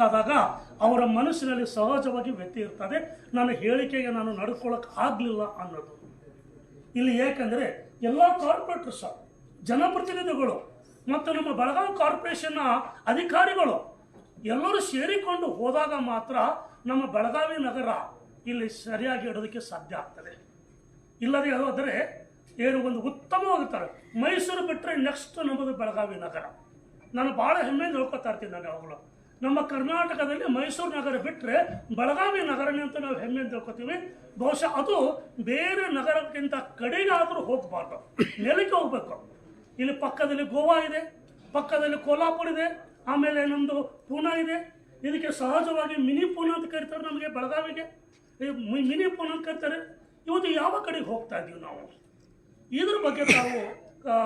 ಕಾದಾಗ ಅವರ ಮನಸ್ಸಿನಲ್ಲಿ ಸಹಜವಾಗಿ ವ್ಯಕ್ತಿ ಇರ್ತದೆ. ನನ್ನ ಹೇಳಿಕೆಗೆ ನಾನು ನಡ್ಕೊಳ್ಳೋಕೆ ಆಗಲಿಲ್ಲ ಅನ್ನೋದು. ಇಲ್ಲಿ ಏಕೆಂದರೆ ಎಲ್ಲ ಕಾರ್ಪೊರೇಟರ್ಸ್, ಜನಪ್ರತಿನಿಧಿಗಳು ಮತ್ತು ನಮ್ಮ ಬೆಳಗಾವಿ ಕಾರ್ಪೊರೇಷನ್ನ ಅಧಿಕಾರಿಗಳು ಎಲ್ಲರೂ ಸೇರಿಕೊಂಡು ಹೋದಾಗ ಮಾತ್ರ ನಮ್ಮ ಬೆಳಗಾವಿ ನಗರ ಇಲ್ಲಿ ಸರಿಯಾಗಿ ಇಡೋದಕ್ಕೆ ಸಾಧ್ಯ ಆಗ್ತದೆ. ಇಲ್ಲದೆ ಹೋದರೆ ಏನು ಒಂದು ಉತ್ತಮವಾಗುತ್ತಾರೆ. ಮೈಸೂರು ಬಿಟ್ಟರೆ ನೆಕ್ಸ್ಟ್ ನಮ್ಮದು ಬೆಳಗಾವಿ ನಗರ. ನಾನು ಭಾಳ ಹೆಮ್ಮೆಯಿಂದ ಹೇಳ್ಕೊತಾ ಇರ್ತೀನಿ ನಾನು ಯಾವಾಗಲೂ ನಮ್ಮ ಕರ್ನಾಟಕದಲ್ಲಿ ಮೈಸೂರು ನಗರ ಬಿಟ್ಟರೆ ಬೆಳಗಾವಿ ನಗರನೇ ಅಂತ ನಾವು ಹೆಮ್ಮೆ ತಿಳ್ಕೊತೀವಿ ಬಹುಶಃ ಅದು ಬೇರೆ ನಗರಕ್ಕಿಂತ ಕಡೆಗಾದರೂ ಹೋಗಬಾರ್ದು. ನೆಲಕ್ಕೆ ಹೋಗ್ಬೇಕು. ಇಲ್ಲಿ ಪಕ್ಕದಲ್ಲಿ ಗೋವಾ ಇದೆ ಪಕ್ಕದಲ್ಲಿ ಕೋಲ್ಹಾಪುರ ಇದೆ ಆಮೇಲೆ ನಮ್ಮದು ಪೂನಾ ಇದೆ. ಇದಕ್ಕೆ ಸಹಜವಾಗಿ ಮಿನಿ ಪೂನಾ ಅಂತ ಕರೀತಾರೆ ನಮಗೆ ಬೆಳಗಾವಿಗೆ. ಮಿನಿ ಪೂನಾ ಅಂತ ಕರೀತಾರೆ. ಇವತ್ತು ಯಾವ ಕಡೆಗೆ ಹೋಗ್ತಾ ಇದ್ದೀವಿ ನಾವು? ಇದ್ರ ಬಗ್ಗೆ ಆ,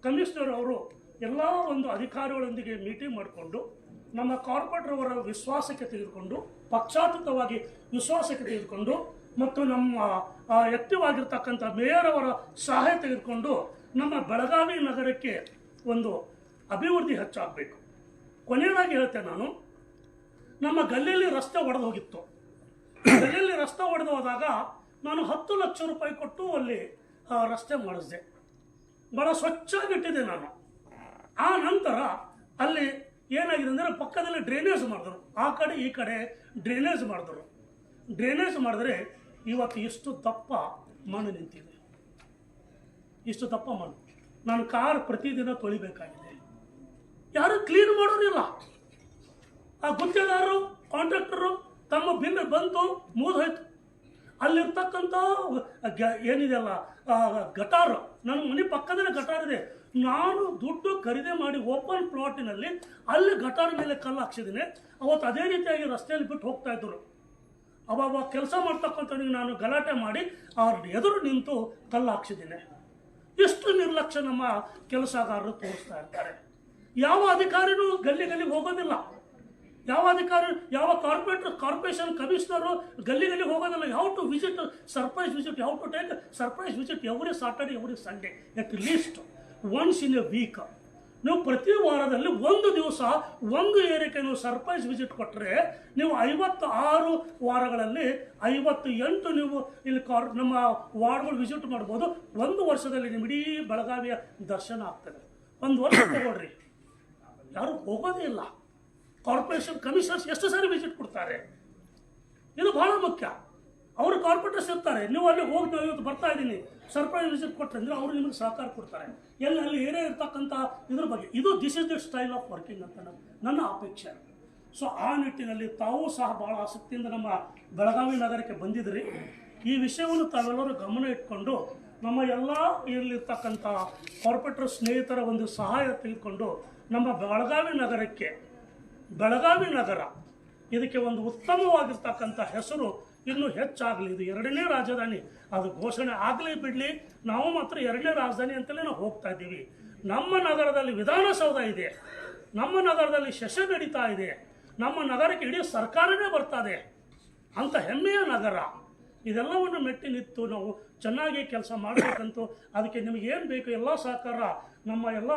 ಕಮಿಷನರ್ ಅವರು ಎಲ್ಲ ಒಂದು ಅಧಿಕಾರಿಗಳೊಂದಿಗೆ ಮೀಟಿಂಗ್ ಮಾಡಿಕೊಂಡು ನಮ್ಮ ಕಾರ್ಪೊರೇಟರ್ ಅವರ ವಿಶ್ವಾಸಕ್ಕೆ ತೆಗೆದುಕೊಂಡು, ಪಕ್ಷಾತೀತವಾಗಿ ವಿಶ್ವಾಸಕ್ಕೆ ತೆಗೆದುಕೊಂಡು ಮತ್ತು ನಮ್ಮ ಆಕ್ಟಿವ್ ಆಗಿರ್ತಕ್ಕಂಥ ಮೇಯರ್ ಅವರ ಸಹಾಯ ತೆಗೆದುಕೊಂಡು ನಮ್ಮ ಬೆಳಗಾವಿ ನಗರಕ್ಕೆ ಒಂದು ಅಭಿವೃದ್ಧಿ ಹೆಚ್ಚಾಗಬೇಕು. ಕೊನೆಯದಾಗಿ ಹೇಳ್ತೇನೆ ನಾನು, ನಮ್ಮ ಗಲ್ಲಿಯಲ್ಲಿ ರಸ್ತೆ ಒಡೆದು ಹೋಗಿತ್ತು. ಗಲ್ಲಿಯಲ್ಲಿ ರಸ್ತೆ ಒಡೆದು ಹೋದಾಗ ನಾನು ಹತ್ತು ಲಕ್ಷ ರೂಪಾಯಿ ಕೊಟ್ಟು ಅಲ್ಲಿ ರಸ್ತೆ ಮಾಡಿಸಿದೆ ಭಾಳ ಸ್ವಚ್ಛವಾಗಿಟ್ಟಿದ್ದೆ ನಾನು. ಆ ನಂತರ ಅಲ್ಲಿ ಏನಾಗಿದೆ ಅಂದರೆ ಪಕ್ಕದಲ್ಲಿ ಡ್ರೈನೇಜ್ ಮಾಡಿದ್ರು. ಆ ಕಡೆ ಈ ಕಡೆ ಡ್ರೈನೇಜ್ ಮಾಡಿದ್ರು. ಡ್ರೈನೇಜ್ ಮಾಡಿದ್ರೆ ಇವತ್ತು ಇಷ್ಟು ದಪ್ಪ ಮಣ್ಣು ನಿಂತಿದೆ. ಇಷ್ಟು ದಪ್ಪ ಮಣ್ಣು. ನಾನು ಕಾರ್ ಪ್ರತಿದಿನ ತೊಳಿಬೇಕಾಗಿದೆ. ಯಾರು ಕ್ಲೀನ್ ಮಾಡೋರಿಲ್ಲ. ಆ ಗುತ್ತಿಗೆದಾರರು ಕಾಂಟ್ರಾಕ್ಟರು ತಮ್ಮ ಬಿಲ್ ಬಂತು, ಮುಗಿದೋಯ್ತು. ಅಲ್ಲಿರ್ತಕ್ಕಂಥ ಗ- ಏನಿದೆಯಲ್ಲ ಆ, ಗಟಾರು ನನ್ನ ಮನೆ ಪಕ್ಕದಲ್ಲೇ ಗಟಾರ ಇದೆ. ನಾನು ದುಡ್ಡು ಖರೀದಿ ಮಾಡಿ ಓಪನ್ ಪ್ಲಾಟಿನಲ್ಲಿ ಅಲ್ಲಿ ಗಟಾರ್ ಮೇಲೆ ಕಲ್ಲು ಹಾಕ್ಸಿದ್ದೀನಿ ಅವತ್ತು ಅದೇ ರೀತಿಯಾಗಿ ರಸ್ತೆಯಲ್ಲಿ ಬಿಟ್ಟು ಹೋಗ್ತಾ ಇದ್ದರು. ಅವಾಗ ಕೆಲಸ ಮಾಡ್ತಕ್ಕಂಥವ್ರಿಗೆ ನಾನು ಗಲಾಟೆ ಮಾಡಿ ಅವ್ರ ಎದುರು ನಿಂತು ಕಲ್ಲು ಹಾಕ್ಸಿದ್ದೀನಿ ಎಷ್ಟು ನಿರ್ಲಕ್ಷ್ಯ ನಮ್ಮ ಕೆಲಸಗಾರರು ತೋರಿಸ್ತಾ ಇರ್ತಾರೆ. ಯಾವ ಅಧಿಕಾರಿನೂ ಗಲ್ಲಿ ಗಲ್ಲಿಗೆ ಹೋಗೋದಿಲ್ಲ. ಯಾವ ಅಧಿಕಾರಿ, ಯಾವ ಕಾರ್ಪೊರೇಟರ್, ಕಾರ್ಪೊರೇಷನ್ ಕಮಿಷನರು ಗಲ್ಲಿ ಗಲ್ಲಿಗೆ ಹೋಗೋದಿಲ್ಲ ಯಾವ ಟು ವಿಸಿಟ್ ಸರ್ಪ್ರೈಸ್ ವಿಸಿಟ್ ಯಾವ to take surprise visit every Saturday every Sunday at least once in a week ನೀವು ಪ್ರತಿ ವಾರದಲ್ಲಿ ಒಂದು ದಿವಸ ಒಂದು ಏರಿಕೆ ನೀವು ಸರ್ಪ್ರೈಸ್ ವಿಸಿಟ್ ಕೊಟ್ಟರೆ ನೀವು ಐವತ್ತು ಆರು ವಾರಗಳಲ್ಲಿ ಐವತ್ತು ಎಂಟು ನೀವು ಇಲ್ಲಿ ಕಾರ್, ನಮ್ಮ ವಾರ್ಡ್ಗಳು ವಿಸಿಟ್ ಮಾಡ್ಬೋದು. ಒಂದು ವರ್ಷದಲ್ಲಿ ನಿಮ್ಮ ಇಡೀ ಬೆಳಗಾವಿಯ ದರ್ಶನ ಆಗ್ತದೆ. ಒಂದು ವರ್ಷ ತಗೊಳ್ರಿ. ಯಾರು ಹೋಗೋದೇ ಇಲ್ಲ. ಕಾರ್ಪೊರೇಷನ್ ಕಮಿಷನರ್ಸ್ ಎಷ್ಟು ಸಾರಿ ವಿಸಿಟ್ ಕೊಡ್ತಾರೆ? ಇದು ಬಹಳ ಮುಖ್ಯ. ಅವರು ಕಾರ್ಪೊರೇಟರ್ಸ್ ಇರ್ತಾರೆ. ನೀವು ಅಲ್ಲಿ ಹೋಗಿ ನಾವು ಇವತ್ತು ಬರ್ತಾ ಇದ್ದೀನಿ. ಸರ್ಪ್ರೈಸ್ ವಿಸಿಟ್ ಕೊಟ್ಟರೆ ಅಂದರೆ ಅವರು ನಿಮಗೆ ಸಹಕಾರ ಕೊಡ್ತಾರೆ. ಎಲ್ಲಿ, ಅಲ್ಲಿ ಏನೇ ಇರ್ತಕ್ಕಂಥ ಇದ್ರ ಬಗ್ಗೆ. ಇದು this is the style of working ಅಂತ ನನ್ನ ಅಪೇಕ್ಷೆ. ಸೊ ಆ ನಿಟ್ಟಿನಲ್ಲಿ ತಾವೂ ಸಹ ಭಾಳ ಆಸಕ್ತಿಯಿಂದ ನಮ್ಮ ಬೆಳಗಾವಿ ನಗರಕ್ಕೆ ಬಂದಿದ್ರಿ. ಈ ವಿಷಯವನ್ನು ತಾವೆಲ್ಲರೂ ಗಮನ ಇಟ್ಕೊಂಡು ನಮ್ಮ ಎಲ್ಲ ಇಲ್ಲಿರ್ತಕ್ಕಂಥ ಕಾರ್ಪೊರೇಟರ್ ಸ್ನೇಹಿತರ ಒಂದು ಸಹಾಯ ತೆಗೆದುಕೊಂಡು ನಮ್ಮ ಬೆಳಗಾವಿ ನಗರಕ್ಕೆ ಬೆಳಗಾವಿ ನಗರ. ಇದಕ್ಕೆ ಒಂದು ಉತ್ತಮವಾಗಿರ್ತಕ್ಕಂಥ ಹೆಸರು ಇನ್ನೂ ಹೆಚ್ಚಾಗಲಿ. ಇದು ಎರಡನೇ ರಾಜಧಾನಿ. ಅದು ಘೋಷಣೆ ಆಗಲಿ ಬಿಡಲಿ. ನಾವು ಮಾತ್ರ ಎರಡನೇ ರಾಜಧಾನಿ ಅಂತಲೇ ನಾವು ಹೋಗ್ತಾ ಇದ್ದೀವಿ. ನಮ್ಮ ನಗರದಲ್ಲಿ ವಿಧಾನಸೌಧ ಇದೆ. ನಮ್ಮ ನಗರದಲ್ಲಿ ಶಶ ನಡೀತಾ ಇದೆ. ನಮ್ಮ ನಗರಕ್ಕೆ ಇಡೀ ಸರ್ಕಾರವೇ ಬರ್ತದೆ ಅಂತ ಹೆಮ್ಮೆಯ ನಗರ. ಇದೆಲ್ಲವನ್ನು ಮೆಟ್ಟಿ ನಿಂತು ನಾವು ಚೆನ್ನಾಗಿ ಕೆಲಸ ಮಾಡಬೇಕಂತೂ ಅದಕ್ಕೆ ನಿಮಗೆ ಏನು ಬೇಕು ಎಲ್ಲ ಸಹಕಾರ ನಮ್ಮ ಎಲ್ಲ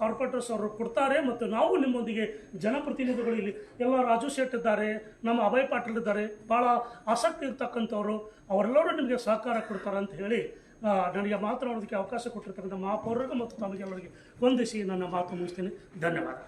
ಕಾರ್ಪೊರೇಟರ್ಸ್ ಅವರು ಕೊಡ್ತಾರೆ ಮತ್ತು ನಾವು ನಿಮ್ಮೊಂದಿಗೆ ಜನಪ್ರತಿನಿಧಿಗಳು ಇಲ್ಲಿ ಎಲ್ಲ ರಾಜು ಶೆಟ್ ಇದ್ದಾರೆ, ನಮ್ಮ ಅಭಯ್ ಪಾಟೀಲ್ ಇದ್ದಾರೆ ಭಾಳ ಆಸಕ್ತಿ ಇರ್ತಕ್ಕಂಥವ್ರು, ಅವರೆಲ್ಲರೂ ನಿಮಗೆ ಸಹಕಾರ ಕೊಡ್ತಾರೆ ಅಂತ ಹೇಳಿ ನನಗೆ ಮಾತನಾಡೋದಕ್ಕೆ ಅವಕಾಶ ಕೊಟ್ಟಿರ್ತಕ್ಕಂಥ ಮಹಾಪೌರರಿಗೆ ಮತ್ತು ತಮಗೆಲ್ಲರಿಗೆ ವಂದಿಸಿ ನನ್ನ ಮಾತು ಮುಗಿಸ್ತೀನಿ. ಧನ್ಯವಾದ.